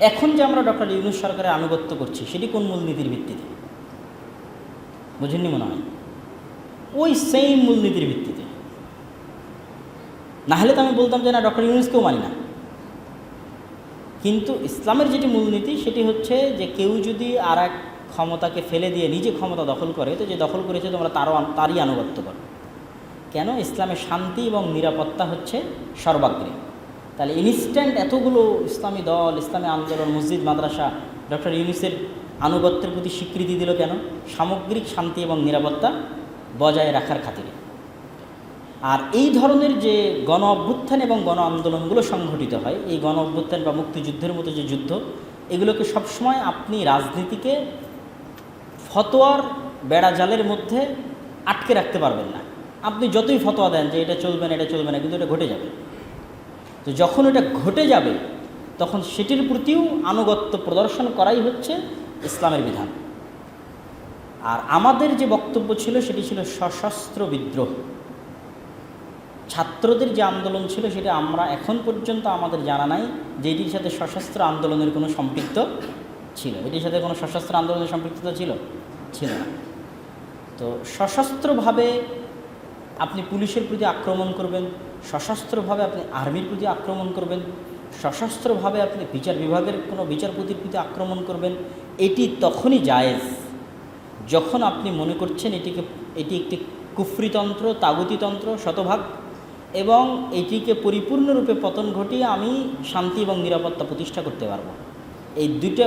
এখন যে আমরা ডক্টর ইউনুস সরকারের আনুগত্য করছি, সেটি কোন মূলনীতির ভিত্তিতে? বুঝেননি মনে হয়? ওই সেম মূলনীতির ভিত্তিতে। না হলে তো আমি বলতাম যে না, ডক্টর ইউনুসকেও মানি না। কিন্তু ইসলামের যেটি মূলনীতি, সেটি হচ্ছে যে কেউ যদি আর এক ক্ষমতাকে ফেলে দিয়ে নিজে ক্ষমতা দখল করে, তো যে দখল করেছে তোমরা তারও তারই আনুগত্য করো। কেন? ইসলামের শান্তি এবং নিরাপত্তা হচ্ছে সর্বাগ্রে। তাহলে ইনস্ট্যান্ট এতগুলো ইসলামী দল, ইসলামী আন্দোলন, মসজিদ, মাদ্রাসা, ডক্টর ইউনুসের আনুগত্যের প্রতি স্বীকৃতি দিল কেন? সামগ্রিক শান্তি এবং নিরাপত্তা বজায় রাখার খাতিরে। আর এই ধরনের যে গণ অভ্যুত্থান এবং গণ আন্দোলনগুলো সংঘটিত হয়, এই গণ অভ্যুত্থান বা মুক্তিযুদ্ধের মতো যে যুদ্ধ, এগুলোকে সবসময় আপনি রাজনীতিকে ফতোয়ার বেড়াজালের মধ্যে আটকে রাখতে পারবেন না। আপনি যতই ফতোয়া দেন যে এটা চলবে না, এটা চলবে না, কিন্তু এটা ঘটে যাবে। তো যখন এটা ঘটে যাবে, তখন সেটির প্রতিও আনুগত্য প্রদর্শন করাই হচ্ছে ইসলামের বিধান। আর আমাদের যে বক্তব্য ছিল, সেটি ছিল সশস্ত্র বিদ্রোহ। ছাত্রদের যে আন্দোলন ছিল, সেটা আমরা এখন পর্যন্ত আমাদের জানা নাই যে এটির সাথে সশস্ত্র আন্দোলনের কোনো সম্পৃক্ত ছিল। এটির সাথে কোনো সশস্ত্র আন্দোলনের সম্পৃক্ততা ছিল ছিল না। তো সশস্ত্রভাবে আপনি পুলিশের প্রতি আক্রমণ করবেন সশস্ত্রভাবে আপনি আর্মির প্রতি আক্রমণ করবেন, সশস্ত্রভাবে আপনি বিচার বিভাগের কোনো বিচারপতির প্রতি আক্রমণ করবেন, এটি তখনই জায়েজ যখন আপনি মনে করছেন এটিকে, এটি একটি কুফরিতন্ত্র, তাগুতিতন্ত্র, শতভাগ এবং এটিকে পরিপূর্ণরূপে পতন ঘটিয়ে আমি শান্তি এবং নিরাপত্তা প্রতিষ্ঠা করতে পারব। এই দুইটা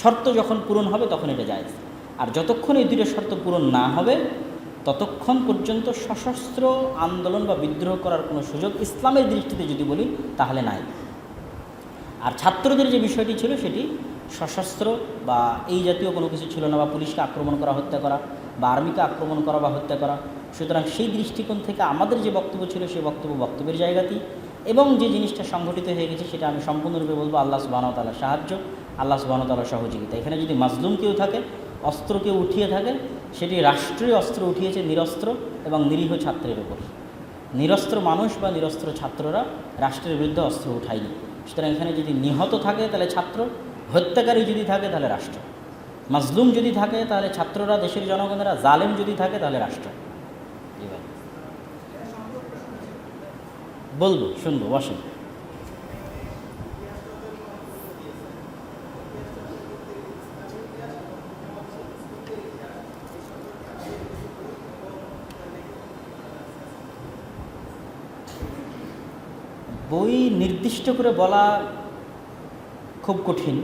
শর্ত যখন পূরণ হবে তখন এটা যায় আর যতক্ষণ এই দুইটা শর্ত পূরণ না হবে ততক্ষণ পর্যন্ত সশস্ত্র আন্দোলন বা বিদ্রোহ করার কোনো সুযোগ ইসলামের দৃষ্টিতে যদি বলি, তাহলে নাই। আর ছাত্রদের যে বিষয়টি ছিল, সেটি সশস্ত্র বা এই জাতীয় কোনো কিছু ছিল না বা পুলিশকে আক্রমণ করা, হত্যা করা, বা আর্মিকে আক্রমণ করা বা হত্যা করা। সুতরাং সেই দৃষ্টিকোণ থেকে আমাদের যে বক্তব্য ছিল, সেই বক্তব্য বক্তব্যের জায়গাতেই। এবং যে জিনিসটা সংঘটিত হয়ে গেছে, সেটা আমি সম্পূর্ণরূপে বলব, আল্লাহ সুবাহতালার সাহায্য, আল্লাহ সুবাহতালার সহযোগিতা। এখানে যদি মাজলুম কেউ থাকে অস্ত্র কেউ উঠিয়ে থাকে সেটি রাষ্ট্রীয় অস্ত্র উঠিয়েছে নিরস্ত্র এবং নিরীহ ছাত্রের উপর। নিরস্ত্র মানুষ বা নিরস্ত্র ছাত্ররা রাষ্ট্রের বিরুদ্ধে অস্ত্র উঠায়নি। সুতরাং এখানে যদি নিহত থাকে, তাহলে ছাত্র। হত্যাকারী যদি থাকে, তাহলে রাষ্ট্র। মাজলুম যদি থাকে, তাহলে ছাত্ররা, দেশের জনগণেরা। জালেম যদি থাকে, তাহলে রাষ্ট্র। বলব, শুনব, বসেন। বই নির্দিষ্ট করে বলা খুব কঠিন।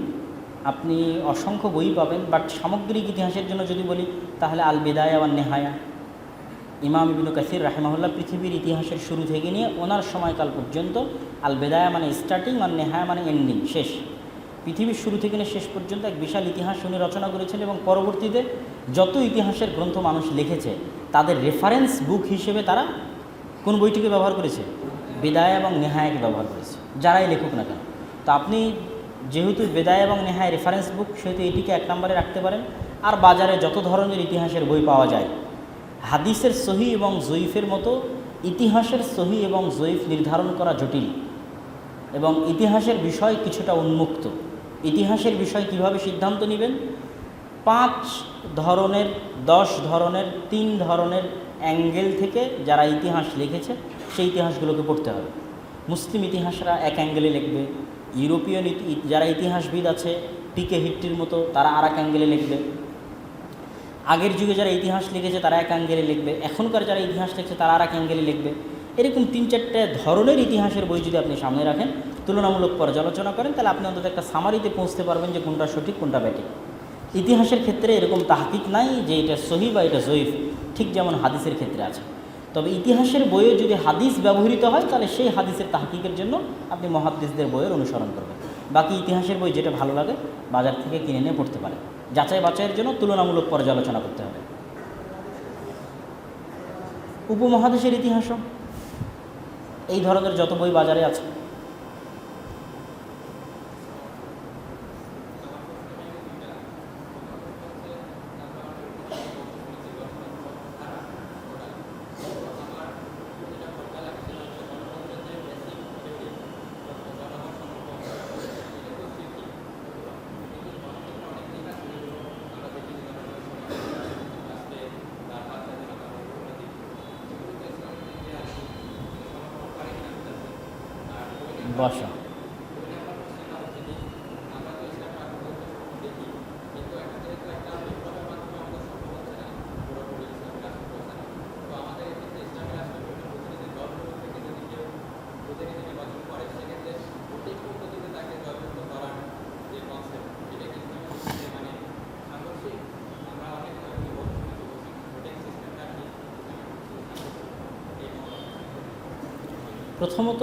আপনি অসংখ্য বই পাবেন বাট সামগ্রিক ইতিহাসের জন্য যদি বলি, তাহলে আল বেদায়া আবার নেহায়া ইমাম ইবিনু কাসির রাহেমাহুল্লাহ পৃথিবীর ইতিহাসের শুরু থেকে নিয়ে ওনার সময়কাল পর্যন্ত আল বেদায়া মানে স্টার্টিং আর নেহায়া মানে এন্ডিং শেষ। পৃথিবীর শুরু থেকে নিয়ে শেষ পর্যন্ত এক বিশাল ইতিহাস উনি রচনা করেছেন এবং পরবর্তীতে যত ইতিহাসের গ্রন্থ মানুষ লিখেছে, তাদের রেফারেন্স বুক হিসেবে তারা কোন বইটিকে ব্যবহার করেছে? বেদায় এবং নেহায়াকে ব্যবহার করেছে। যারাই লেখুক না কেন। তো আপনি যেহেতু বেদায় এবং নেহায় রেফারেন্স বুক সেহেতু এটিকে এক নম্বরে রাখতে পারেন। আর বাজারে যত ধরনের ইতিহাসের বই পাওয়া যায়, হাদিসের সহি এবং জয়ীফের মতো ইতিহাসের সহি এবং জয়ীফ নির্ধারণ করা জটিল। এবং ইতিহাসের বিষয় কিছুটা উন্মুক্ত। ইতিহাসের বিষয় কীভাবে সিদ্ধান্ত নেবেন? পাঁচ ধরনের, দশ ধরনের, তিন ধরনের অ্যাঙ্গেল থেকে যারা ইতিহাস লিখেছে সেই ইতিহাসগুলোকে পড়তে হবে। মুসলিম ইতিহাসরা এক অ্যাঙ্গেলে লিখবে, ইউরোপীয় যারা ইতিহাসবিদ আছে পিকে হিট্টির মতো, তারা আর এক অ্যাঙ্গেলে লিখবে। আগের যুগে যারা ইতিহাস লিখেছে, তারা এক অ্যাঙ্গেলে লিখবে। এখনকার যারা ইতিহাস লিখছে, তারা আর এক অ্যাঙ্গেলে লিখবে। এরকম তিন চারটে ধরনের ইতিহাসের বই যদি আপনি সামনে রাখেন, তুলনামূলক পর্যালোচনা করেন, তাহলে আপনি অন্তত একটা সামারিতে পৌঁছতে পারবেন যে কোনটা সঠিক, কোনটা ব্যাটিক। ইতিহাসের ক্ষেত্রে এরকম তাহকিক নাই যে এটা সহি বা এটা জয়ীফ, ঠিক যেমন হাদিসের ক্ষেত্রে আছে। তবে ইতিহাসের বইয়ে যদি হাদিস ব্যবহৃত হয়, তাহলে সেই হাদিসের তাহকিকের জন্য আপনি মহাদিসদের বইয়ের অনুসরণ করবেন। বাকি ইতিহাসের বই যেটা ভালো লাগে, বাজার থেকে কিনে নিয়ে পড়তে পারেন। যাচাই বাছাইয়ের জন্য তুলনামূলক পর্যালোচনা করতে হবে। উপমহাদেশের ইতিহাসও। এই ধরনের যত বই বাজারে আছে বসো প্রথমত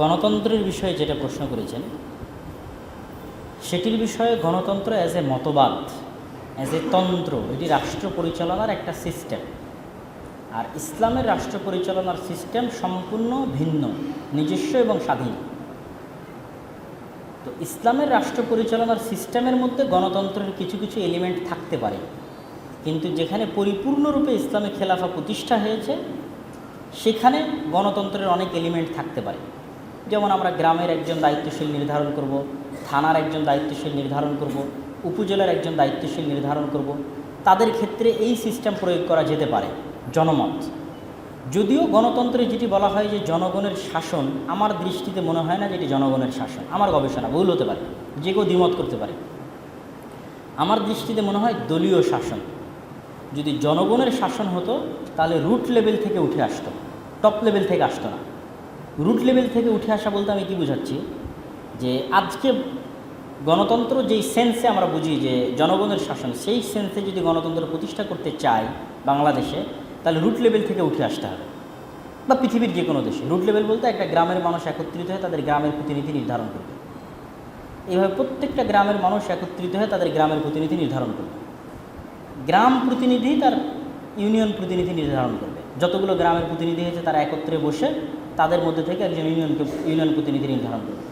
গণতন্ত্রের বিষয়ে যেটা প্রশ্ন করেছেন, সেটির বিষয়ে গণতন্ত্র অ্যাজ এ মতবাদ অ্যাজ এ তন্ত্র, এটি রাষ্ট্র পরিচালনার একটা সিস্টেম আর ইসলামের রাষ্ট্র পরিচালনার সিস্টেম সম্পূর্ণ ভিন্ন, নিজস্ব এবং স্বাধীন। তো ইসলামের রাষ্ট্র পরিচালনার সিস্টেমের মধ্যে গণতন্ত্রের কিছু কিছু এলিমেন্ট থাকতে পারে। কিন্তু যেখানে পরিপূর্ণরূপে ইসলামী খেলাফা প্রতিষ্ঠা হয়েছে সেখানে গণতন্ত্রের অনেক এলিমেন্ট থাকতে পারে। যেমন আমরা গ্রামের একজন দায়িত্বশীল নির্ধারণ করব, থানার একজন দায়িত্বশীল নির্ধারণ করব, উপজেলার একজন দায়িত্বশীল নির্ধারণ করব। তাদের ক্ষেত্রে এই সিস্টেম প্রয়োগ করা যেতে পারে, জনমত। যদিও গণতন্ত্রে যেটি বলা হয় যে জনগণের শাসন, আমার দৃষ্টিতে মনে হয় না যে এটি জনগণের শাসন। আমার গবেষণা, ভুল হতে পারে। যে কেউ দ্বিমত করতে পারে। আমার দৃষ্টিতে মনে হয় দলীয় শাসন। যদি জনগণের শাসন হতো, তাহলে রুট লেভেল থেকে উঠে আসতো। টপ লেভেল থেকে আসতো না। রুট লেভেল থেকে উঠে আসা বলতে আমি কি বুঝাচ্ছি? যে আজকে গণতন্ত্র যেই সেন্সে আমরা বুঝি যে জনগণের শাসন, সেই সেন্সে যদি গণতন্ত্র প্রতিষ্ঠা করতে চাই বাংলাদেশে, তাহলে রুট লেভেল থেকে উঠে আসতে হবে। বা পৃথিবীর যে কোনো দেশে। রুট লেভেল বলতে একটা গ্রামের মানুষ একত্রিত হয়ে তাদের গ্রামের প্রতিনিধি নির্ধারণ করবে। এইভাবে প্রত্যেকটা গ্রামের মানুষ একত্রিত হয়ে তাদের গ্রামের প্রতিনিধি নির্ধারণ করবে। গ্রাম প্রতিনিধি তার ইউনিয়ন প্রতিনিধি নির্ধারণ করবে। যতগুলো গ্রামের প্রতিনিধি হয়েছে তারা একত্রে বসে তাদের মধ্যে থেকে একজন ইউনিয়নকে, ইউনিয়ন প্রতিনিধি নির্ধারণ করবে।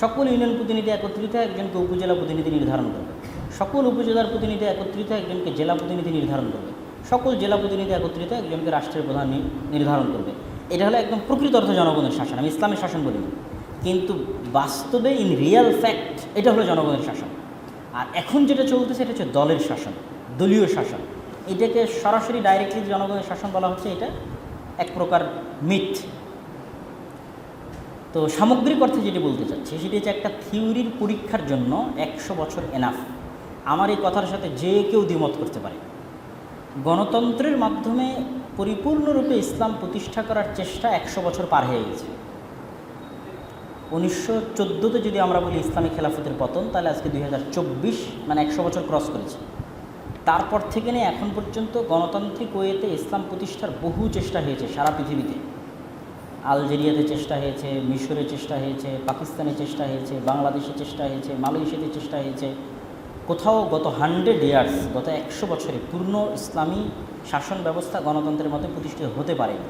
সকল ইউনিয়ন প্রতিনিধি একত্রিত একজনকে উপজেলা প্রতিনিধি নির্ধারণ করবে। সকল উপজেলার প্রতিনিধি একত্রিত একজনকে জেলা প্রতিনিধি নির্ধারণ করবে। সকল জেলা প্রতিনিধি একত্রিত একজনকে রাষ্ট্রের প্রধান নির্ধারণ করবে। এটা হলো একদম প্রকৃত অর্থ জনগণের শাসন, আমি ইসলামের শাসন বলি। কিন্তু বাস্তবে ইন রিয়েল ফ্যাক্ট এটা হলো জনগণের শাসন। আর এখন যেটা চলতেছে এটা হচ্ছে দলের শাসন। দলীয় শাসন। এটাকে সরাসরি ডাইরেক্টলি জনগণের শাসন বলা হচ্ছে, এটা এক প্রকার মিথ তো সামগ্রিক অর্থে যেটি বলতে চাচ্ছি, সেটি হচ্ছে একটা থিওরির পরীক্ষার জন্য একশো বছর এনাফ আমার এই কথার সাথে যে কেউ দ্বিমত করতে পারে। গণতন্ত্রের মাধ্যমে পরিপূর্ণরূপে ইসলাম প্রতিষ্ঠা করার চেষ্টা একশো বছর পার হয়ে গেছে। উনিশশো চোদ্দোতে যদি আমরা বলি ইসলামী খেলাফতের পতন, তাহলে আজকে দু হাজার চব্বিশ মানে একশো বছর ক্রস করেছে। তারপর থেকে নিয়ে এখন পর্যন্ত গণতান্ত্রিক ওয়েতে ইসলাম প্রতিষ্ঠার বহু চেষ্টা হয়েছে সারা পৃথিবীতে। আলজেরিয়াতে চেষ্টা হয়েছে, মিশরে চেষ্টা হয়েছে, পাকিস্তানে চেষ্টা হয়েছে, বাংলাদেশে চেষ্টা হয়েছে, মালয়েশিয়াতে চেষ্টা হয়েছে। কোথাও গত হান্ড্রেড ইয়ার্স, গত একশো বছরে পূর্ণ ইসলামী শাসন ব্যবস্থা গণতন্ত্রের মতো প্রতিষ্ঠিত হতে পারেনি।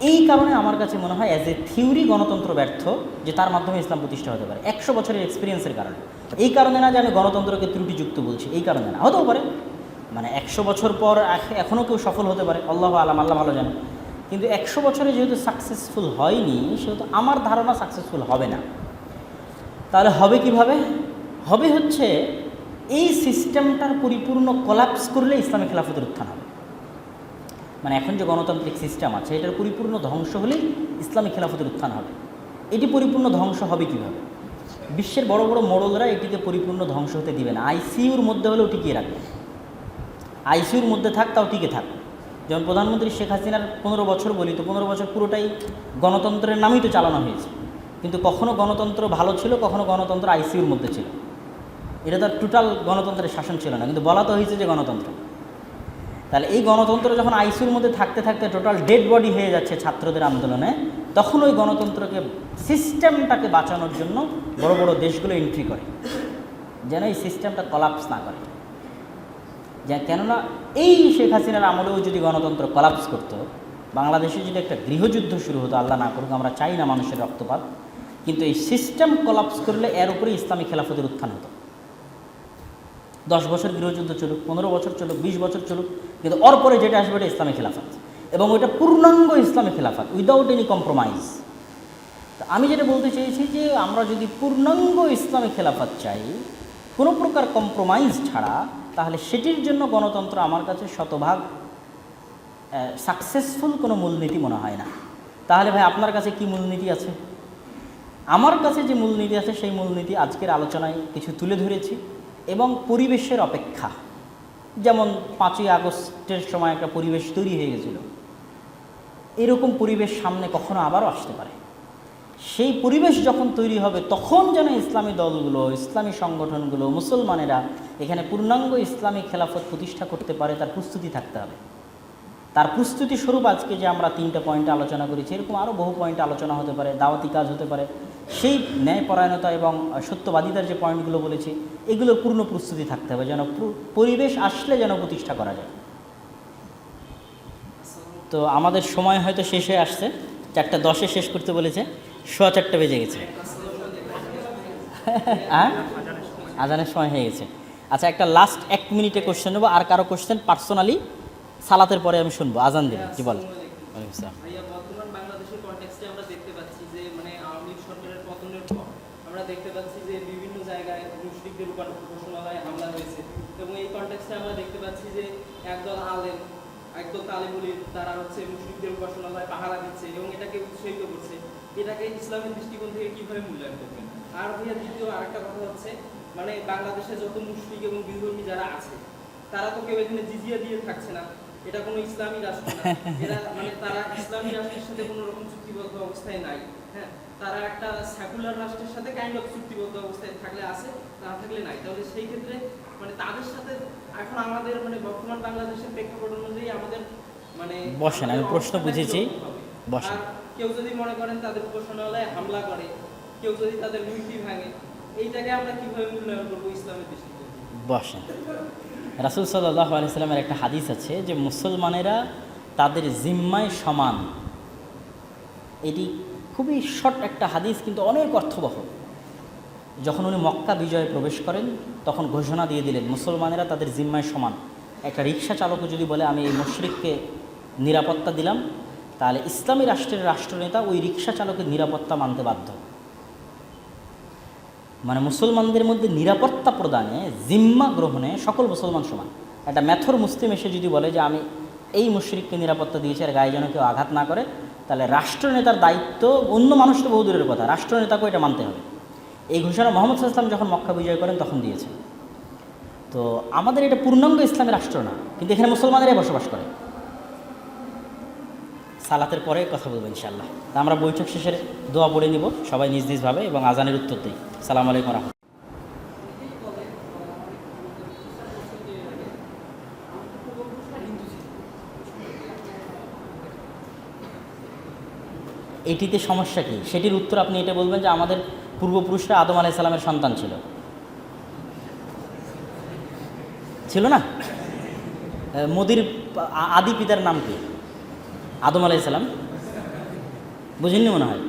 এই কারণে আমার কাছে মনে হয় অ্যাজ এ থিওরি গণতন্ত্র ব্যর্থ, যে তার মাধ্যমে ইসলাম প্রতিষ্ঠা হতে পারে। একশো বছরের এক্সপিরিয়েন্সের কারণে। এই কারণে না যে আমি গণতন্ত্রকে ত্রুটিযুক্ত বলছি, এই কারণে না, হতেও পারে। মানে একশো বছর পর এখনও কেউ সফল হতে পারে, আল্লাহ আলাম, আল্লাহ ভালো জানে। কিন্তু একশো বছরে যেহেতু সাকসেসফুল হয়নি, সেহেতু আমার ধারণা সাকসেসফুল হবে না। তাহলে হবে কীভাবে? হবে হচ্ছে এই সিস্টেমটার পরিপূর্ণ কলাপস করলে ইসলামী খেলাফতের উত্থান হবে। মানে এখন যে গণতান্ত্রিক সিস্টেম আছে, এটার পরিপূর্ণ ধ্বংস হলেই ইসলামী খেলাফতের উত্থান হবে। এটি পরিপূর্ণ ধ্বংস হবে কীভাবে? বিশ্বের বড় বড় মোড়লরা এটিকে পরিপূর্ণ ধ্বংস হতে দিবে না। আইসিইউর মধ্যে হলেও টিকিয়ে রাখবে। আইসিইউর মধ্যে থাক, তাও টিকে থাক। যেমন প্রধানমন্ত্রী শেখ হাসিনার পনেরো বছর বলি, তো পনেরো বছর পুরোটাই গণতন্ত্রের নামেই তো চালানো হয়েছে। কিন্তু কখনো গণতন্ত্র ভালো ছিল, কখনো গণতন্ত্র আইসিইউর মধ্যে ছিল। এটা তার টোটাল গণতন্ত্রের শাসন ছিল না। কিন্তু বলা তো হয়েছে যে গণতন্ত্র। তাহলে এই গণতন্ত্র যখন আইসিউর মধ্যে থাকতে থাকতে টোটাল ডেড বডি হয়ে যাচ্ছে ছাত্রদের আন্দোলনে, তখন ওই গণতন্ত্রকে সিস্টেমটাকে বাঁচানোর জন্য বড় বড় দেশগুলো এন্ট্রি করে, যেন এই সিস্টেমটা কলাপস না করে। যে কেননা এই শেখ হাসিনার আমলেও যদি গণতন্ত্র কলাপস করতো, বাংলাদেশে যদি একটা গৃহযুদ্ধ শুরু হতো, আল্লাহ না করুক, আমরা চাই না মানুষের রক্তপাত, কিন্তু এই সিস্টেম কলাপস করলে এর উপরে ইসলামী খেলাফতের উত্থান হতো। দশ বছর গৃহযুদ্ধ চলুক, পনেরো বছর চলুক, বিশ বছর চলুক, কিন্তু ওর পরে যেটা আসবে এটা ইসলামী খেলাফত। এবং ওইটা পূর্ণাঙ্গ ইসলামী খেলাফত উইদাউট এনি কম্প্রোমাইজ আমি যেটা বলতে চেয়েছি যে আমরা যদি পূর্ণাঙ্গ ইসলামী খেলাফত চাই, কোনো প্রকার কম্প্রোমাইজ ছাড়া, তাহলে সেটির জন্য গণতন্ত্র আমার কাছে শতভাগ সাকসেসফুল কোনো মূলনীতি মনে হয় না। তাহলে ভাই আপনার কাছে কি মূলনীতি আছে? আমার কাছে যে মূলনীতি আছে, সেই মূলনীতি আজকের আলোচনায় কিছু তুলে ধরেছি। এবং পরিবেশের অপেক্ষা। যেমন পাঁচই আগস্টের সময় একটা পরিবেশ তৈরি হয়ে গেছিল। এরকম পরিবেশ সামনে কখনো আবারও আসতে পারে। সেই পরিবেশ যখন তৈরি হবে, তখন যেন ইসলামী দলগুলো, ইসলামী সংগঠনগুলো, মুসলমানেরা এখানে পূর্ণাঙ্গ ইসলামী খেলাফত প্রতিষ্ঠা করতে পারে, তার প্রস্তুতি থাকতে হবে। তার প্রস্তুতি স্বরূপ আজকে যে আমরা তিনটা পয়েন্ট আলোচনা করেছি, এরকম আরও বহু পয়েন্ট আলোচনা হতে পারে, দাওয়াতি কাজ হতে পারে সেই ন্যায়পরায়ণতা এবং সত্যবাদিতার যে পয়েন্টগুলো বলেছি, এগুলোর পূর্ণ প্রস্তুতি থাকতে হবে যেন পরিবেশ আসলে যেন প্রতিষ্ঠা করা যায়। তো আমাদের সময় হয়তো শেষ হয়ে আসছে, চারটা দশে শেষ করতে বলেছে, সোয়া চারটা বেজে গেছে। আর আজানের সময় হয়ে গেছে। আচ্ছা একটা লাস্ট এক মিনিটে কোশ্চেন নেব, আর কারও কোশ্চেন পার্সোনালি সালাতের পরে আমি শুনব। আজান দিন, জি বল ওয়ালাইকুম আসসালাম। ভাইয়া বর্তমান বাংলাদেশের কনটেক্সটে আমরা দেখতে পাচ্ছি যে মানে আওয়ামী লীগ সরকারের পতনের পর আমরা দেখতে পাচ্ছি যে বিভিন্ন জায়গায় মুসলিমদের উপর হামলা হয়েছে। এবং এই কনটেক্সটে আমরা দেখতে পাচ্ছি যে একদল আলেম, একদল তালেবুলি তারা হচ্ছে মুসলিমদের উপাসনালয় পাহারা দিচ্ছে এবং এটাকে উৎসাহিত করছে। এটাকে ইসলামের দৃষ্টিকোণ থেকে কীভাবে মূল্যায়ন করবেন? আর ভাইয়া, দ্বিতীয় আরেকটা কথা হচ্ছে মানে বাংলাদেশে যত মুসলিম এবং বিধর্মী যারা আছে, তারা তো কেউ এখানে জিজিয়া দিয়ে থাকছে না। এটা কোনো ইসলামী রাষ্ট্র না। এরা মানে তারা ইসলামী রাষ্ট্রের সাথে কোনো রকম চুক্তিবদ্ধ অবস্থায় নাই হ্যাঁ? তারা একটা সেকুলার রাষ্ট্রের সাথে কাইন্ড অফ চুক্তিবদ্ধ অবস্থায় থাকলে আছে না থাকলে নাই। তাহলে সেই ক্ষেত্রে মানে তাদের সাথে এখন আমাদের মানে বর্তমান বাংলাদেশের প্রেক্ষাপট অনুযায়ী আমাদের মানে বসেন, আমি প্রশ্ন বুঝেছি। বসেন। কেউ যদি মনে করেন তাদের উপাসনালয়ে হামলা করে কেউ যদি তাদের মূর্তি ভাঙে এইটাকে আমরা কীভাবে মূল্যায়ন করব ইসলামের দৃষ্টিতে? বসেন রাসুল সাল্লাহ আলাইসাল্লামের একটা হাদিস আছে যে মুসলমানেরা তাদের জিম্মায় সমান। এটি খুবই শর্ট একটা হাদিস, কিন্তু অনেক অর্থবহ। যখন উনি মক্কা বিজয়ে প্রবেশ করেন, তখন ঘোষণা দিয়ে দিলেন, মুসলমানেরা তাদের জিম্মায় সমান। একটা রিক্সা চালকও যদি বলে, আমি এই মুশরিককে নিরাপত্তা দিলাম, তাহলে ইসলামী রাষ্ট্রের রাষ্ট্রনেতা ওই রিক্সা চালকের নিরাপত্তা মানতে বাধ্য। মানে মুসলমানদের মধ্যে নিরাপত্তা প্রদানে, জিম্মা গ্রহণে সকল মুসলমান সমান। একটা ম্যাথর মুসলিম এসে যদি বলে যে, আমি এই মুশরিককে নিরাপত্তা দিয়েছি আর গায়ে যেন কেউ আঘাত না করে তাহলে রাষ্ট্রনেতার দায়িত্ব অন্য মানুষ তো বহু দূরের কথা। রাষ্ট্রনেতাকেও এটা মানতে হবে। এই ঘোষণা মোহাম্মদ সাল্লাম যখন মক্কা বিজয় করেন, তখন দিয়েছেন। তো আমাদের এটা পূর্ণাঙ্গ ইসলামী রাষ্ট্র না, কিন্তু এখানে মুসলমানেরাই বসবাস করে। সালাতের পরে কথা বলব ইনশাল্লাহ আমরা বৈঠক শেষের দোয়া পড়ে নিব। সবাই নিজ নিজভাবে এবং আজানের উত্তর দিই। সালাম আলাইকুম রহমতুল্লাহ। এটিতে সমস্যা কী? সেটির উত্তর আপনি এটা বলবেন যে আমাদের পূর্বপুরুষরা আদম আলাই সালামের সন্তান ছিল। ছিল না? মোদির আদি পিতার নাম কি? আদম আলাই সালাম? বুঝেননি মনে হয়?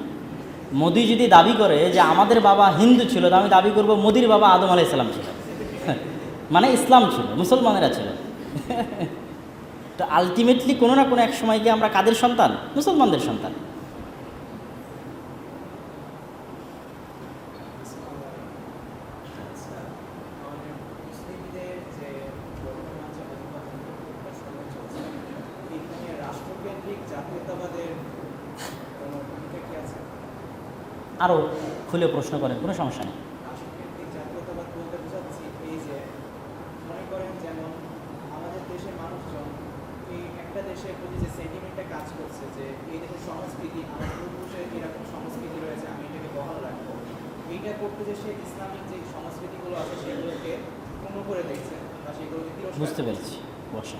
মোদি যদি দাবি করে যে আমাদের বাবা হিন্দু ছিল, তো আমি দাবি করব মোদির বাবা আদম আলাই সালাম ছিল। মানে ইসলাম ছিল, মুসলমানেরা ছিল। তো আলটিমেটলি কোনো না কোনো এক সময় গিয়ে আমরা কাদের সন্তান? মুসলমানদের সন্তান আচ্ছা, আমাদের মুসলিমদের যে বর্তমান যে অধিবাসন চলছে, এখানে রাষ্ট্রকেন্দ্রিক জাতীয়তাবাদের কোনো ভূমিকা কি আছে? আরও খুলে প্রশ্ন করেন কোনো সমস্যা নেই রাষ্ট্রকেন্দ্রিক জাতীয়তাবাদ বলতে বোঝাচ্ছি এই যে মনে করেন যেমন আমাদের দেশের মানুষজন এই একটা দেশের প্রতি যে সেন্টিমেন্টটা কাজ করছে যে এই দেশের সংস্কৃতি আমার পূর্বপুরুষের রয়েছে আমি এটাকে বহাল রাখব এইটা করতে যে যে সংস্কৃতিগুলো আছে সেগুলোকে পূর্ণ করে দেখছে সেগুলোকে বুঝতে পেরেছি বসে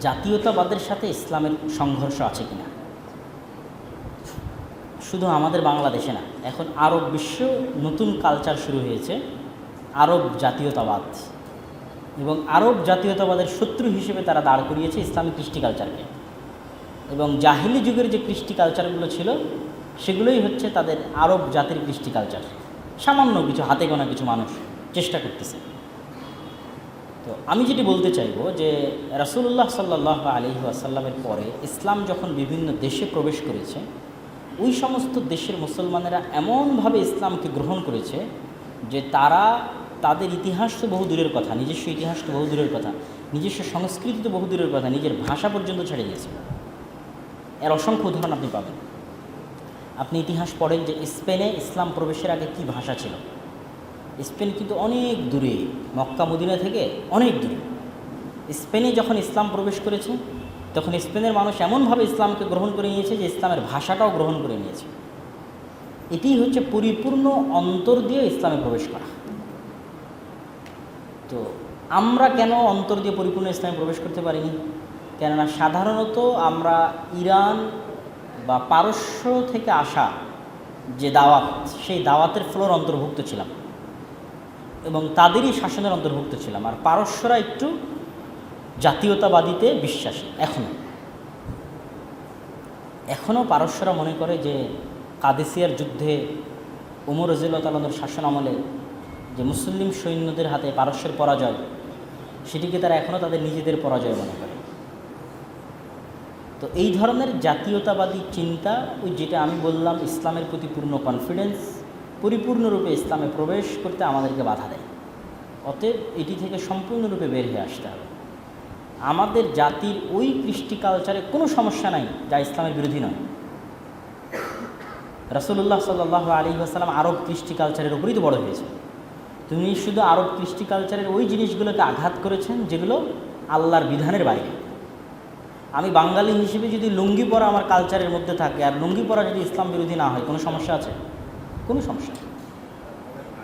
জাতীয়তাবাদের সাথে ইসলামের সংঘর্ষ আছে কিনা? শুধু আমাদের বাংলাদেশে না, এখন আরব বিশ্ব নতুন কালচার শুরু হয়েছে, আরব জাতীয়তাবাদ। এবং আরব জাতীয়তাবাদের শত্রু হিসেবে তারা দাঁড় করিয়েছে ইসলামিক কৃষ্টি কালচারকে এবং জাহিলি যুগের যে কৃষ্টি কালচারগুলো ছিল, সেগুলোই হচ্ছে তাদের আরব জাতির কৃষ্টি কালচার সামান্য কিছু, হাতে গোনা কিছু মানুষ চেষ্টা করতেছে। তো আমি যেটি বলতে চাইব যে রাসুল্লাহ সাল্লাহ আলহি আসাল্লামের পরে ইসলাম যখন বিভিন্ন দেশে প্রবেশ করেছে ওই সমস্ত দেশের মুসলমানেরা এমনভাবে ইসলামকে গ্রহণ করেছে যে তারা তাদের ইতিহাস তো বহু দূরের কথা, নিজস্ব ইতিহাস তো বহু দূরের কথা, নিজস্ব সংস্কৃতি তো বহু দূরের কথা, নিজের ভাষা পর্যন্ত ছেড়ে দিয়েছে। এর অসংখ্য উদাহরণ আপনি পাবেন। আপনি ইতিহাস পড়েন যে স্পেনে ইসলাম প্রবেশের আগে কি ভাষা ছিল। স্পেন কিন্তু অনেক দূরে, মক্কা মদিনা থেকে অনেক দূরে। স্পেনে যখন ইসলাম প্রবেশ করেছে তখন স্পেনের মানুষ এমনভাবে ইসলামকে গ্রহণ করে নিয়েছে যে ইসলামের ভাষাটাও গ্রহণ করে নিয়েছে। এটি হচ্ছে পরিপূর্ণ অন্তর দিয়ে ইসলামে প্রবেশ করা। তো আমরা কেন অন্তর দিয়ে পরিপূর্ণ ইসলামে প্রবেশ করতে পারিনি? কেননা সাধারণত আমরা ইরান বা পারস্য থেকে আসা যে দাওয়াত, সেই দাওয়াতের ফ্লোর অন্তর্ভুক্ত ছিলাম এবং তাদেরই শাসনের অন্তর্ভুক্ত ছিলাম। আর পারস্যরা একটু জাতীয়তাবাদীতে বিশ্বাসী এখনও এখনও পারস্যরা মনে করে যে কাদেসিয়ার যুদ্ধে উমর শাসন আমলে যে মুসলিম সৈন্যদের হাতে পারস্যের পরাজয়, সেটিকে তারা এখনও তাদের নিজেদের পরাজয় মনে করে। তো এই ধরনের জাতীয়তাবাদী চিন্তা, ওই যেটা আমি বললাম, ইসলামের প্রতি পূর্ণ কনফিডেন্স পরিপূর্ণরূপে ইসলামে প্রবেশ করতে আমাদেরকে বাধা দেয়। অতএব এটি থেকে সম্পূর্ণরূপে বের হয়ে আসতে হবে। আমাদের জাতির ওই কৃষ্টি কালচারে কোনো সমস্যা নাই, যা ইসলামের বিরোধী নয়। রাসুল্লাহ সাল্লাহ আলী আসালাম আরব কৃষ্টি কালচারের উপরেই তো বড় হয়েছে। তুমি শুধু আরব কৃষ্টি কালচারের ওই জিনিসগুলোকে আঘাত করেছেন যেগুলো আল্লাহর বিধানের বাইরে। আমি বাঙালি হিসেবে যদি লুঙ্গি পরা আমার কালচারের মধ্যে থাকে, আর লুঙ্গি পরা যদি ইসলাম বিরোধী না হয়, কোনো সমস্যা আছে? কোনো সমস্যা।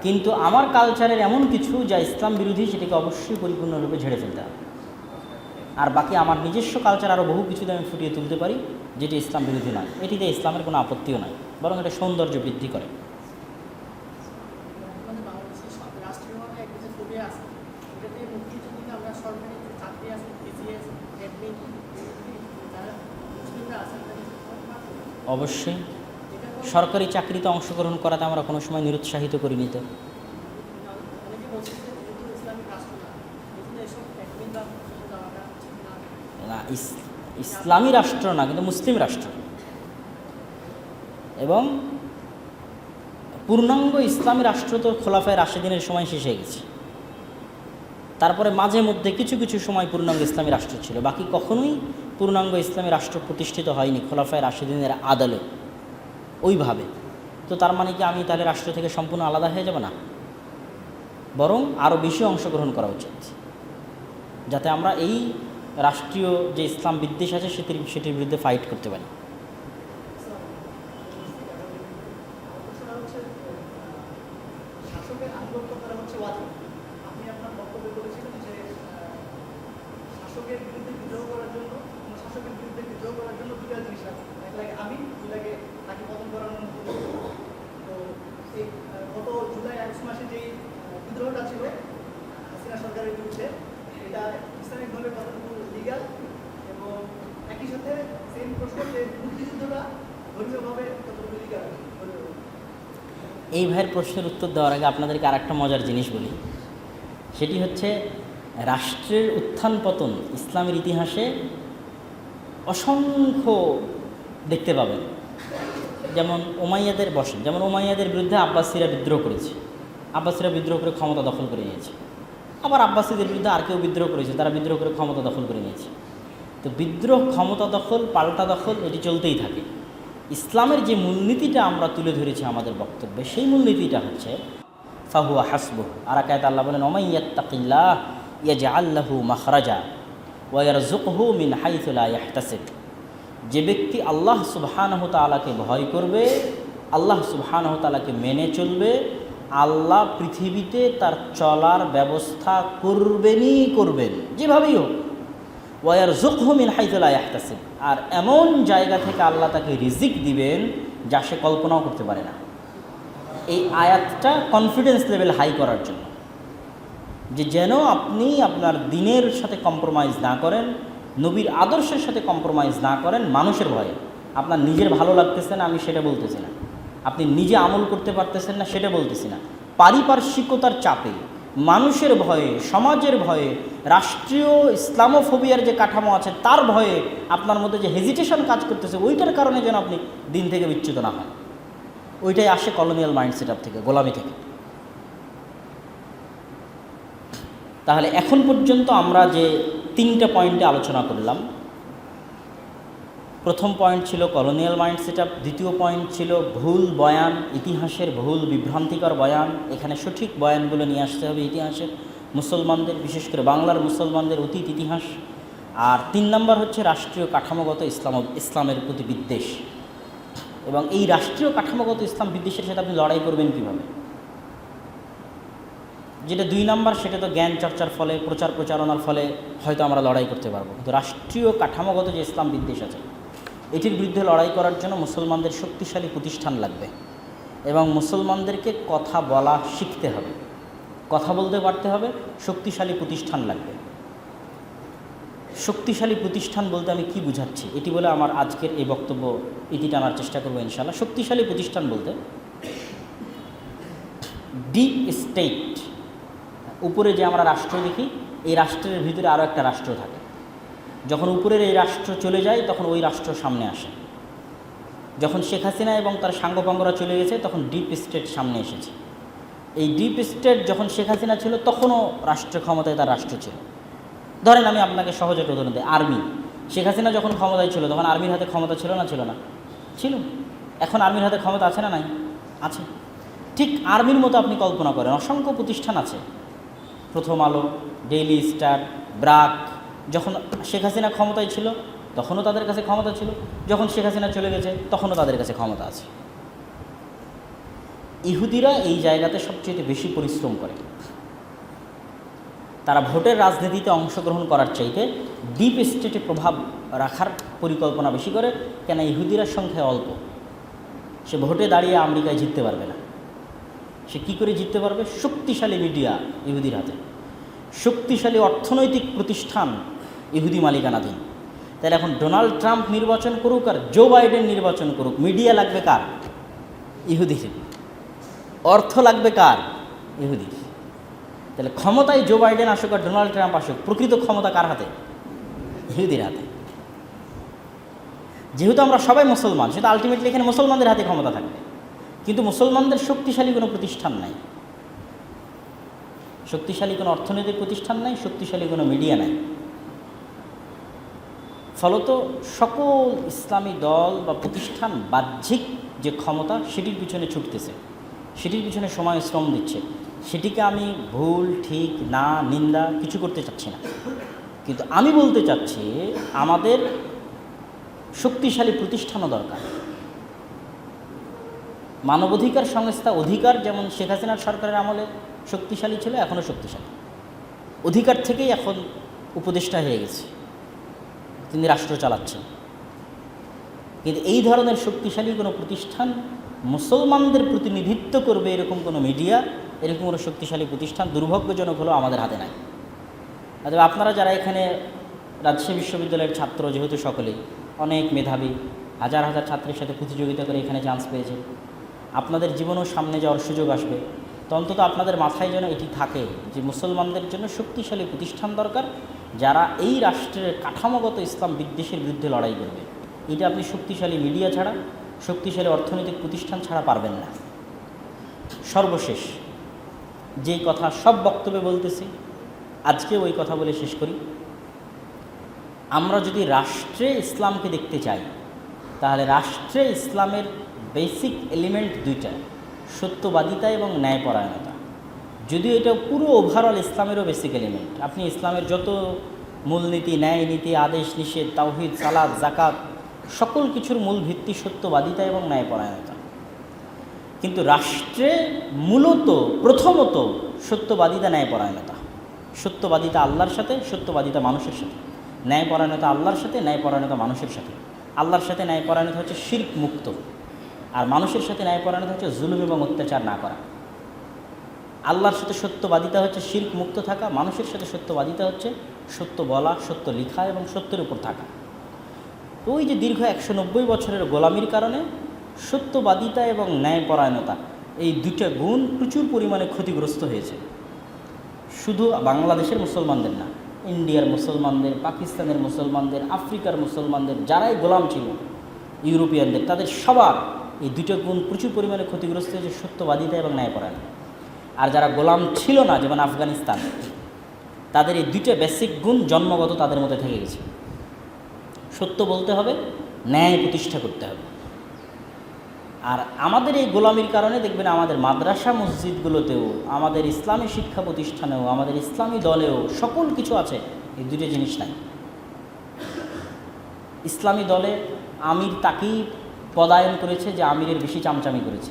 কিন্তু আমার কালচারের এমন কিছু যা ইসলাম বিরোধী, সেটাকে অবশ্যই পরিপূর্ণরূপে ঝেড়ে ফেলতে হবে। আর বাকি আমার নিজস্ব কালচার আরও বহু কিছুতে আমি ফুটিয়ে তুলতে পারি যেটি ইসলাম বিরোধী নয়। এটিতে ইসলামের কোনো আপত্তিও নয় বরং এটা সৌন্দর্য বৃদ্ধি করে। অবশ্যই। সরকারি চাকরিতে অংশগ্রহণ করাতে আমরা কোনো সময় নিরুৎসাহিত করিনি তো অনেকে বলছে যে যেহেতু ইসলামিক রাষ্ট্র না এই জন্য এসব অ্যাডমিন বা মুসলিম যাওয়াটা ঠিক না না ইস- ইসলামী রাষ্ট্র না, কিন্তু মুসলিম রাষ্ট্র। এবং পূর্ণাঙ্গ ইসলামী রাষ্ট্র তো খোলাফায় রাশেদিনের সময় শেষ হয়ে গেছে। তারপরে মাঝে মধ্যে কিছু কিছু সময় পূর্ণাঙ্গ ইসলামী রাষ্ট্র ছিল। বাকি কখনোই পূর্ণাঙ্গ ইসলামী রাষ্ট্র প্রতিষ্ঠিত হয়নি খোলাফায় রাশেদিনের আদলে ওইভাবে। তো তার মানে কি আমি তাহলে রাষ্ট্র থেকে সম্পূর্ণ আলাদা হয়ে যাব না? বরং আরও বেশি অংশগ্রহণ করা উচিত। যাতে আমরা এই রাষ্ট্রীয় যে ইসলাম বিদ্বেষ আছে সেটির সেটির বিরুদ্ধে ফাইট করতে পারি সেটা হচ্ছে শাসকের আনুগত্য করা হচ্ছে ওয়াজিব আপনি আপনার বক্তব্যে বলেছিলেন যে আহ, শাসকের বিরুদ্ধে বিদ্রোহ করার জন্য কোনো শাসকের বিরুদ্ধে বিদ্রোহ করার জন্য দুটা জিনিস আছে এক লাগে আমি দুই লাগে তাকে পতন করার অনুমতি দেব। তো এই আহ, গত জুলাই আগস্ট মাসে যেই আহ, বিদ্রোহটা ছিল হাসিনা সরকারের বিরুদ্ধে এটা ইসলামিকভাবে কতটুকু লিগাল এবং একই সাথে সেম প্রশ্ন যে মুক্তিযুদ্ধটা ধর্মীয়ভাবে কতটুকু লিগাল এই ভাইয়ের প্রশ্নের উত্তর দেওয়ার আগে আপনাদেরকে আর একটা মজার জিনিস বলি। সেটি হচ্ছে, রাষ্ট্রের উত্থান পতন ইসলামের ইতিহাসে অসংখ্য দেখতে পাবেন। যেমন ওমাইয়াদের বসেন, যেমন ওমাইয়াদের বিরুদ্ধে আব্বাসিরা বিদ্রোহ করেছে। আব্বাসিরা বিদ্রোহ করে ক্ষমতা দখল করে নিয়েছে। আবার আব্বাসীদের বিরুদ্ধে আর কেউ বিদ্রোহ করেছে, তারা বিদ্রোহ করে ক্ষমতা দখল করে নিয়েছে। তো বিদ্রোহ, ক্ষমতা দখল, পাল্টা দখল, এটি চলতেই থাকে। ইসলামের যে মূলনীতিটা আমরা তুলে ধরেছি আমাদের বক্তব্যে, সেই মূলনীতিটা হচ্ছে, ফাহুয়া হাসবু আর একায়ত আল্লাহ বলেন ওমাইয়াত্তাকিল্লাহ ইয়াজা আল্লাহু মাখরাজা ওয়ার জুকহু মিন হাইতুলা ইয়াহতাসিব। যে ব্যক্তি আল্লাহ সুবহানাহ তাআলাকে ভয় করবে, আল্লাহ সুবহানাহ তাআলাকে মেনে চলবে, আল্লাহ পৃথিবীতে তার চলার ব্যবস্থা করবেনই করবেন, যেভাবেই হোক। ওয়ার জুকহমিন হাইতুলা ইয়াহতাসিব। আর এমন জায়গা থেকে আল্লাহ তাকে রিজিক দিবেন যা সে কল্পনাও করতে পারে না। এই আয়াতটা কনফিডেন্স লেভেল হাই করার জন্য। যে যেন আপনি আপনার দিনের সাথে কম্প্রোমাইজ না করেন, নবীর আদর্শের সাথে কম্প্রোমাইজ না করেন, মানুষের ভয়ে। আপনার নিজের ভালো লাগতেছে না, আমি সেটা বলতেছি না। আপনি নিজে আমল করতে পারতেছেন না, সেটা বলতেছি না। পারিপার্শ্বিকতার চাপে। মানুষের ভয়ে, সমাজের ভয়ে, রাষ্ট্রীয় ইসলামোফোবিয়ার যে কাঠামো আছে, তার ভয়ে আপনার মধ্যে যে হেজিটেশন কাজ করতেছে, ওইটার কারণে যেন আপনি দিন থেকে বিচ্যুত না হন। ওইটাই আসে কলোনিয়াল মাইন্ড সেট থেকে, গোলামি থেকে। তাহলে এখন পর্যন্ত আমরা যে তিনটা পয়েন্টে আলোচনা করলাম প্রথম পয়েন্ট ছিল কলোনিয়াল মাইন্ড সেট দ্বিতীয় পয়েন্ট ছিল ভুল বয়ান, ইতিহাসের ভুল বিভ্রান্তিকর বয়ান। এখানে সঠিক বয়ানগুলো নিয়ে আসতে হবে ইতিহাসের মুসলমানদের, বিশেষ করে বাংলার মুসলমানদের অতীত ইতিহাস। আর তিন নম্বর হচ্ছে রাষ্ট্রীয় কাঠামোগত ইসলাম, ইসলামের প্রতি বিদ্বেষ। এবং এই রাষ্ট্রীয় কাঠামোগত ইসলাম বিদ্বেষের সাথে আপনি লড়াই করবেন কীভাবে? যেটা দুই নাম্বার, সেটা তো জ্ঞান চর্চার ফলে প্রচার প্রচারণার ফলে হয়তো আমরা লড়াই করতে পারব। কিন্তু রাষ্ট্রীয় কাঠামোগত যে ইসলাম বিদ্বেষ আছে এটির বিরুদ্ধে লড়াই করার জন্য মুসলমানদের শক্তিশালী প্রতিষ্ঠান লাগবে এবং মুসলমানদেরকে কথা বলা শিখতে হবে। কথা বলতে পারতে হবে, শক্তিশালী প্রতিষ্ঠান লাগবে। শক্তিশালী প্রতিষ্ঠান বলতে আমি কি বুঝাচ্ছি? এটি বলে আমার আজকের এই বক্তব্য ইতি টানার চেষ্টা করব ইনশাল্লাহ শক্তিশালী প্রতিষ্ঠান বলতে ডিপ স্টেট, উপরে যে আমরা রাষ্ট্র দেখি, এই রাষ্ট্রের ভিতরে আরও একটা রাষ্ট্র থাকে। যখন উপরের এই রাষ্ট্র চলে যায়, তখন ওই রাষ্ট্র সামনে আসে। যখন শেখ হাসিনা এবং তার সাঙ্গপাঙ্গরা চলে গেছে, তখন ডিপ স্টেট সামনে এসেছে। এই ডিপ স্টেট যখন শেখ হাসিনা ছিল, তখনও রাষ্ট্র ক্ষমতায় তার রাষ্ট্র ছিল। ধরেন আমি আপনাকে সহজ একটা উদাহরণ দিই আর্মি শেখ হাসিনা যখন ক্ষমতায় ছিল, তখন আর্মির হাতে ক্ষমতা ছিল না ছিল না? ছিল। এখন আর্মির হাতে ক্ষমতা আছে না নাই? আছে। ঠিক আর্মির মতো আপনি কল্পনা করেন, অসংখ্য প্রতিষ্ঠান আছে। প্রথম আলো ডেইলি স্টার ব্রাক যখন শেখ হাসিনা ক্ষমতায় ছিল, তখনও তাদের কাছে ক্ষমতা ছিল। যখন শেখ হাসিনা চলে গেছে, তখনও তাদের কাছে ক্ষমতা আছে। ইহুদিরা এই জায়গাতে সবচেয়ে বেশি পরিশ্রম করে। তারা ভোটের রাজনীতিতে অংশগ্রহণ করার চাইতে ডিপ স্টেটে প্রভাব রাখার পরিকল্পনা বেশি করে, কেন ইহুদিরা সংখ্যায় অল্প। সে ভোটে দাঁড়িয়ে আমেরিকায় জিততে পারবে না। সে কি করে জিততে পারবে? শক্তিশালী মিডিয়া ইহুদির হাতে। শক্তিশালী অর্থনৈতিক প্রতিষ্ঠান ইহুদি মালিকানাধীন। তাহলে এখন ডোনাল্ড ট্রাম্প নির্বাচন করুক আর জো বাইডেন নির্বাচন করুক, মিডিয়া লাগবে কার? ইহুদির অর্থ লাগবে কার? ইহুদির তাহলে ক্ষমতায় জো বাইডেন আসুক আর ডোনাল্ড ট্রাম্প আসুক, প্রকৃত ক্ষমতা কার হাতে? ইহুদির হাতে। যেহেতু আমরা সবাই মুসলমান সেটা আলটিমেটলি এখানে মুসলমানদের হাতে ক্ষমতা থাকবে। কিন্তু মুসলমানদের শক্তিশালী কোনো প্রতিষ্ঠান নাই। শক্তিশালী কোনো অর্থনৈতিক প্রতিষ্ঠান নাই, শক্তিশালী কোনো মিডিয়া নাই। ফলত সকল ইসলামী দল বা প্রতিষ্ঠান বাহ্যিক যে ক্ষমতা, সেটির পিছনে ছুটতেছে। সেটির পিছনে সময় শ্রম দিচ্ছে। সেটিকে আমি ভুল, ঠিক, না, নিন্দা কিছু করতে চাচ্ছি না। কিন্তু আমি বলতে চাচ্ছি, আমাদের শক্তিশালী প্রতিষ্ঠানও দরকার। মানবাধিকার সংস্থা অধিকার, যেমন শেখ হাসিনার সরকারের আমলে শক্তিশালী ছিল এখনও শক্তিশালী। অধিকার থেকেই এখন উপদেষ্টা হয়ে গেছে। তিনি রাষ্ট্র চালাচ্ছেন। কিন্তু এই ধরনের শক্তিশালী কোনো প্রতিষ্ঠান মুসলমানদের প্রতিনিধিত্ব করবে এরকম কোনো মিডিয়া, এরকম কোনো শক্তিশালী প্রতিষ্ঠান দুর্ভাগ্যজনক হলো আমাদের হাতে নাই। তবে আপনারা যারা এখানে রাজশাহী বিশ্ববিদ্যালয়ের ছাত্র, যেহেতু সকলেই, অনেক মেধাবী, হাজার হাজার ছাত্রের সাথে প্রতিযোগিতা করে এখানে চান্স পেয়েছে। আপনাদের জীবনেও সামনে যাওয়ার সুযোগ আসবে। তো অন্তত আপনাদের মাথায় যেন এটি থাকে যে মুসলমানদের জন্য শক্তিশালী প্রতিষ্ঠান দরকার, যারা এই রাষ্ট্রের কাঠামোগত ইসলাম বিদ্বেষের বিরুদ্ধে লড়াই করবে। এটা আপনি শক্তিশালী মিডিয়া ছাড়া, শক্তিশালী অর্থনৈতিক প্রতিষ্ঠান ছাড়া পারবেন না। সর্বশেষ, যেই কথা সব বক্তব্যে বলতেছি আজকে ওই কথা বলে শেষ করি। আমরা যদি রাষ্ট্রে ইসলামকে দেখতে চাই, তাহলে রাষ্ট্রে ইসলামের বেসিক এলিমেন্ট দুইটা, সত্যবাদিতা এবং ন্যায়পরায়ণতা। যদিও এটা পুরো ওভারঅল ইসলামেরও বেসিক এলিমেন্ট আপনি ইসলামের যত মূলনীতি ন্যায় নীতি আদেশ, নিষেধ, তাওহিদ সালাদ জাকাত সকল কিছুর মূল ভিত্তি সত্যবাদিতা এবং ন্যায়পরায়ণতা। কিন্তু রাষ্ট্রে মূলত, প্রথমত সত্যবাদিতা, ন্যায়পরায়ণতা। সত্যবাদিতা আল্লাহর সাথে, সত্যবাদিতা মানুষের সাথে। ন্যায়পরায়ণতা আল্লাহর সাথে, ন্যায়পরায়ণতা মানুষের সাথে। আল্লাহর সাথে ন্যায়পরায়ণতা হচ্ছে শির্ক মুক্ত। আর মানুষের সাথে ন্যায়পরায়ণতা হচ্ছে জুলুম এবং অত্যাচার না করা। আল্লাহর সাথে সত্যবাদিতা হচ্ছে শির্ক মুক্ত থাকা, মানুষের সাথে সত্যবাদিতা হচ্ছে সত্য বলা, সত্য লিখা এবং সত্যের উপর থাকা। ওই যে দীর্ঘ একশো নব্বই বছরের গোলামির কারণে সত্যবাদিতা এবং ন্যায়পরায়ণতা এই দুইটা গুণ প্রচুর পরিমাণে ক্ষতিগ্রস্ত হয়েছে। শুধু বাংলাদেশের মুসলমানদের না, ইন্ডিয়ার মুসলমানদের, পাকিস্তানের মুসলমানদের, আফ্রিকার মুসলমানদের, যারাই গোলাম ছিল, ইউরোপিয়ানদের, তাদের সবার এই দুটো গুণ প্রচুর পরিমাণে ক্ষতিগ্রস্ত হয়েছে সত্যবাদিতা এবং ন্যায়পরায়ণ আর যারা গোলাম ছিল না, যেমন আফগানিস্তান, তাদের এই দুটো বেসিক গুণ জন্মগত তাদের মধ্যে থেকে গেছে। সত্য বলতে হবে, ন্যায় প্রতিষ্ঠা করতে হবে। আর আমাদের এই গোলামির কারণে দেখবেন আমাদের মাদ্রাসা মসজিদগুলোতেও, আমাদের ইসলামী শিক্ষা প্রতিষ্ঠানেও, আমাদের ইসলামী দলেও সকল কিছু আছে, এই দুটো জিনিস নাই। ইসলামী দলে আমির তাকেই পদায়ন করেছে যে আমিরের বেশি চামচামি করেছে।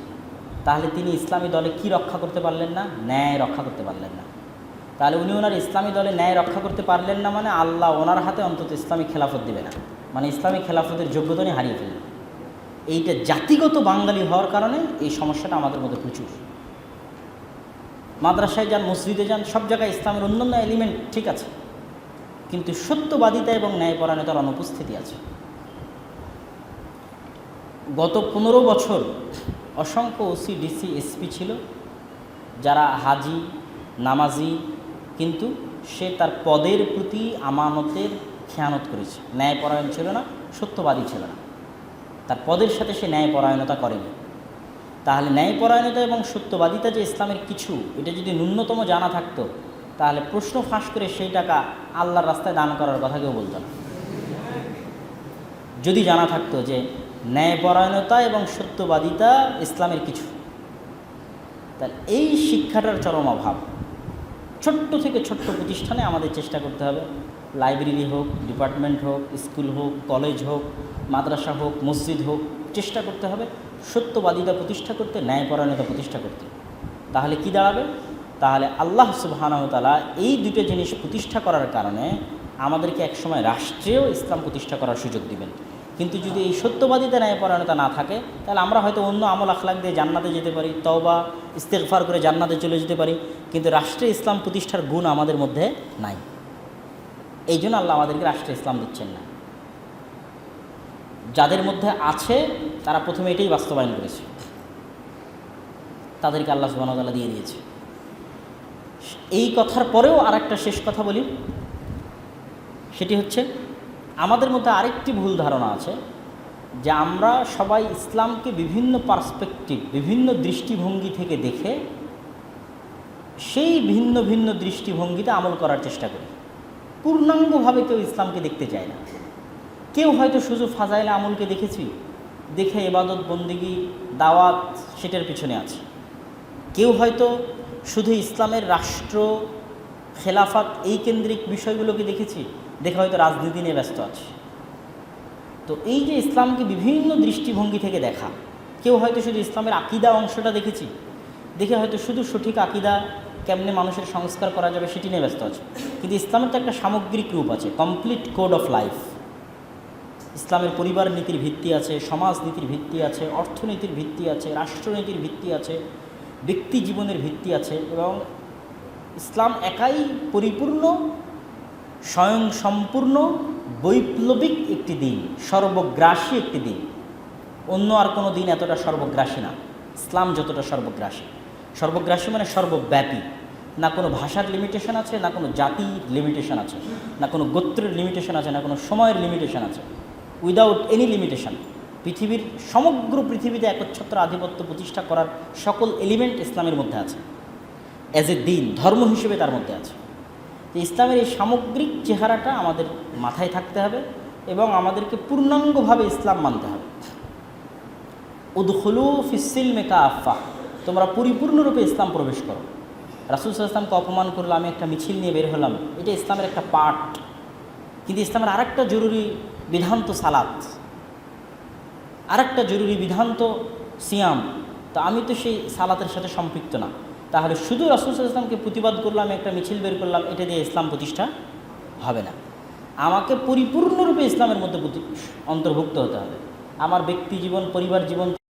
তাহলে তিনি ইসলামী দলে কি রক্ষা করতে পারলেন না? ন্যায় রক্ষা করতে পারলেন না। তাহলে উনি ওনার ইসলামী দলে ন্যায় রক্ষা করতে পারলেন না মানে আল্লাহ ওনার হাতে অন্তত ইসলামী খেলাফত দেবে না। মানে ইসলামী খেলাফতের যোগ্যতা উনি হারিয়ে ফেললেন। এইটা জাতিগত বাঙালি হওয়ার কারণে এই সমস্যাটা আমাদের মধ্যে প্রচুর। মাদ্রাসায় যান, মসজিদে যান, সব জায়গায় ইসলামের অন্যান্য এলিমেন্ট ঠিক আছে। কিন্তু সত্যবাদিতা এবং ন্যায়পরায়ণতার অনুপস্থিতি আছে। গত পনেরো বছর অসংখ্য ওসি ডিসি এসপি ছিল, যারা হাজি, নামাজি, কিন্তু সে তার পদের প্রতি আমানতের খেয়ানত করেছে। ন্যায়পরায়ণ ছিল না, সত্যবাদী ছিল না। তার পদের সাথে সে ন্যায়পরায়ণতা করেনি। তাহলে ন্যায়পরায়ণতা এবং সত্যবাদিতা যে ইসলামের কিছু, এটা যদি ন্যূনতম জানা থাকতো, তাহলে প্রশ্ন ফাঁস করে সেই টাকা আল্লাহর রাস্তায় দান করার কথা কেউ বলতো না। যদি জানা থাকতো যে ন্যায়পরায়ণতা এবং সত্যবাদিতা ইসলামের কিছু। তাহলে এই শিক্ষাটার চরম অভাব। ছোট্ট থেকে ছোট্ট প্রতিষ্ঠানে আমাদের চেষ্টা করতে হবে। লাইব্রেরি হোক, ডিপার্টমেন্ট হোক, স্কুল হোক, কলেজ হোক, মাদ্রাসা হোক, মসজিদ হোক, চেষ্টা করতে হবে সত্যবাদিতা প্রতিষ্ঠা করতে, ন্যায়পরায়ণতা প্রতিষ্ঠা করতে। তাহলে কি দাঁড়াবে? তাহলে আল্লাহ সুবাহানতালা এই দুটো জিনিস প্রতিষ্ঠা করার কারণে আমাদেরকে একসময় রাষ্ট্রেও ইসলাম প্রতিষ্ঠা করার সুযোগ দিবেন। কিন্তু যদি এই সত্যবাদিতা ন্যায়পরায়ণতা না থাকে, তাহলে আমরা হয়তো অন্য আমল আখলাক দিয়ে জান্নাতে যেতে পারি, তওবা, ইস্তেগফার করে জান্নাতে চলে যেতে পারি, কিন্তু রাষ্ট্রে ইসলাম প্রতিষ্ঠার গুণ আমাদের মধ্যে নাই। এই জন্য আল্লাহ আমাদেরকে রাষ্ট্রে ইসলাম দিচ্ছেন না। যাদের মধ্যে আছে, তারা প্রথমে এটাই বাস্তবায়ন করেছে। তাদেরকে আল্লাহ সুবাহতাল্লাহ দিয়ে দিয়েছে। এই কথার পরেও আর শেষ কথা বলি। সেটি হচ্ছে আমাদের মধ্যে আরেকটি ভুল ধারণা আছে যে আমরা সবাই ইসলামকে বিভিন্ন পার্সপেক্টিভ, বিভিন্ন দৃষ্টিভঙ্গি থেকে দেখে সেই ভিন্ন ভিন্ন দৃষ্টিভঙ্গিতে আমল করার চেষ্টা করি। পূর্ণাঙ্গভাবে কেউ ইসলামকে দেখতে চায় না। কেউ হয়তো শুধু ফাজাইল আমলকে দেখেছি, দেখে এবাদত বন্দিগি, দাওয়াত সেটার পিছনে আছে। কেউ হয়তো শুধু ইসলামের রাষ্ট্র, খেলাফাত এই কেন্দ্রিক বিষয়গুলোকে দেখেছি দেখে হয়তো রাজনীতি নিয়ে ব্যস্ত আছে। তো এই যে ইসলামকে বিভিন্ন দৃষ্টিভঙ্গি থেকে দেখা, কেউ হয়তো শুধু ইসলামের আকিদা অংশটা দেখেছি, দেখে হয়তো শুধু সঠিক আকিদা কেমনে মানুষের সংস্কার করা যাবে সেটি নিয়ে ব্যস্ত আছে। কিন্তু ইসলামের তো একটা সামগ্রিক রূপ আছে কমপ্লিট কোড অফ লাইফ ইসলামের পরিবার নীতির ভিত্তি আছে, সমাজ নীতির ভিত্তি আছে, অর্থনীতির ভিত্তি আছে, রাষ্ট্রনীতির ভিত্তি আছে, ব্যক্তি জীবনের ভিত্তি আছে এবং ইসলাম একাই পরিপূর্ণ স্বয়ং সম্পূর্ণ বৈপ্লবিক একটি দিন, সর্বগ্রাসী একটি দিন। অন্য আর কোনো দিন এতটা সর্বগ্রাসী না। ইসলাম যতটা সর্বগ্রাসী। সর্বগ্রাসী মানে সর্বব্যাপী। না কোনো ভাষার লিমিটেশন আছে, না কোনো জাতির লিমিটেশন আছে, না কোনো গোত্রের লিমিটেশন আছে, না কোনো সময়ের লিমিটেশন আছে। উইদাউট এনি লিমিটেশন পৃথিবীর সমগ্র পৃথিবীতে একচ্ছত্র আধিপত্য প্রতিষ্ঠা করার সকল এলিমেন্ট ইসলামের মধ্যে আছে। অ্যাজ এ দিন, ধর্ম হিসেবে তার মধ্যে আছে। তো ইসলামের এই সামগ্রিক চেহারাটা আমাদের মাথায় থাকতে হবে এবং আমাদেরকে পূর্ণাঙ্গভাবে ইসলাম মানতে হবে। উদখলু ফিসিল মেকা আফা তোমরা পরিপূর্ণরূপে ইসলাম প্রবেশ করো। রাসুল ইসলামকে অপমান করলে, আমি একটা মিছিল নিয়ে বের হলাম। এটা ইসলামের একটা পার্ট কিন্তু ইসলামের আরেকটা জরুরি বিধান তো সালাত। আরেকটা জরুরি বিধান তো সিয়াম। তো আমি তো সেই সালাতের সাথে সম্পৃক্ত না। তাহলে শুধু রাসুল ইসলামকে প্রতিবাদ করলাম, একটা মিছিল বের করলাম, এটা দিয়ে ইসলাম প্রতিষ্ঠা হবে না। আমাকে পরিপূর্ণরূপে ইসলামের মধ্যে অন্তর্ভুক্ত হতে হবে। আমার ব্যক্তি জীবন, পরিবার জীবন